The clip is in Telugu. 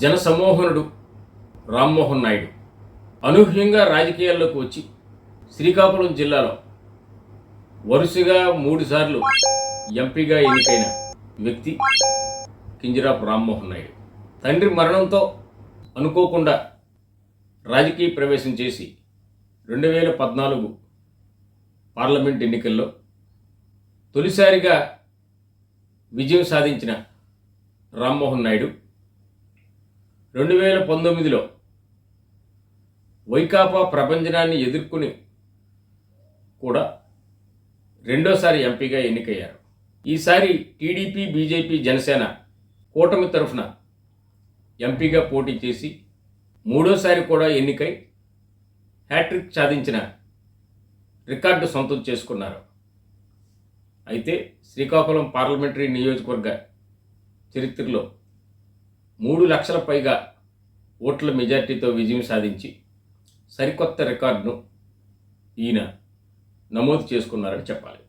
జనసమ్మోహనుడు రామ్మోహన్ నాయుడు. అనూహ్యంగా రాజకీయాల్లోకి వచ్చి శ్రీకాకుళం జిల్లాలో వరుసగా మూడుసార్లు ఎంపీగా ఎన్నికైన వ్యక్తి కింజరాపు రామ్మోహన్ నాయుడు. తండ్రి మరణంతో అనుకోకుండా రాజకీయ ప్రవేశం చేసి రెండు వేల పద్నాలుగు పార్లమెంట్ ఎన్నికల్లో తొలిసారిగా విజయం సాధించిన రామ్మోహన్ నాయుడు రెండు వేల పంతొమ్మిదిలో వైకాపా ప్రభంజనాన్ని ఎదుర్కొని కూడా రెండోసారి ఎంపీగా ఎన్నికయ్యారు. ఈసారి టీడీపీ బీజేపీ జనసేన కూటమి తరఫున ఎంపీగా పోటీ చేసి మూడోసారి కూడా ఎన్నికై హ్యాట్రిక్ సాధించిన రికార్డు సొంతం చేసుకున్నారు. అయితే శ్రీకాకుళం పార్లమెంటరీ నియోజకవర్గ చరిత్రలో మూడు లక్షల పైగా ఓట్ల మెజార్టీతో విజయం సాధించి సరికొత్త రికార్డును ఈయన నమోదు చేసుకున్నారని చెప్పాలి.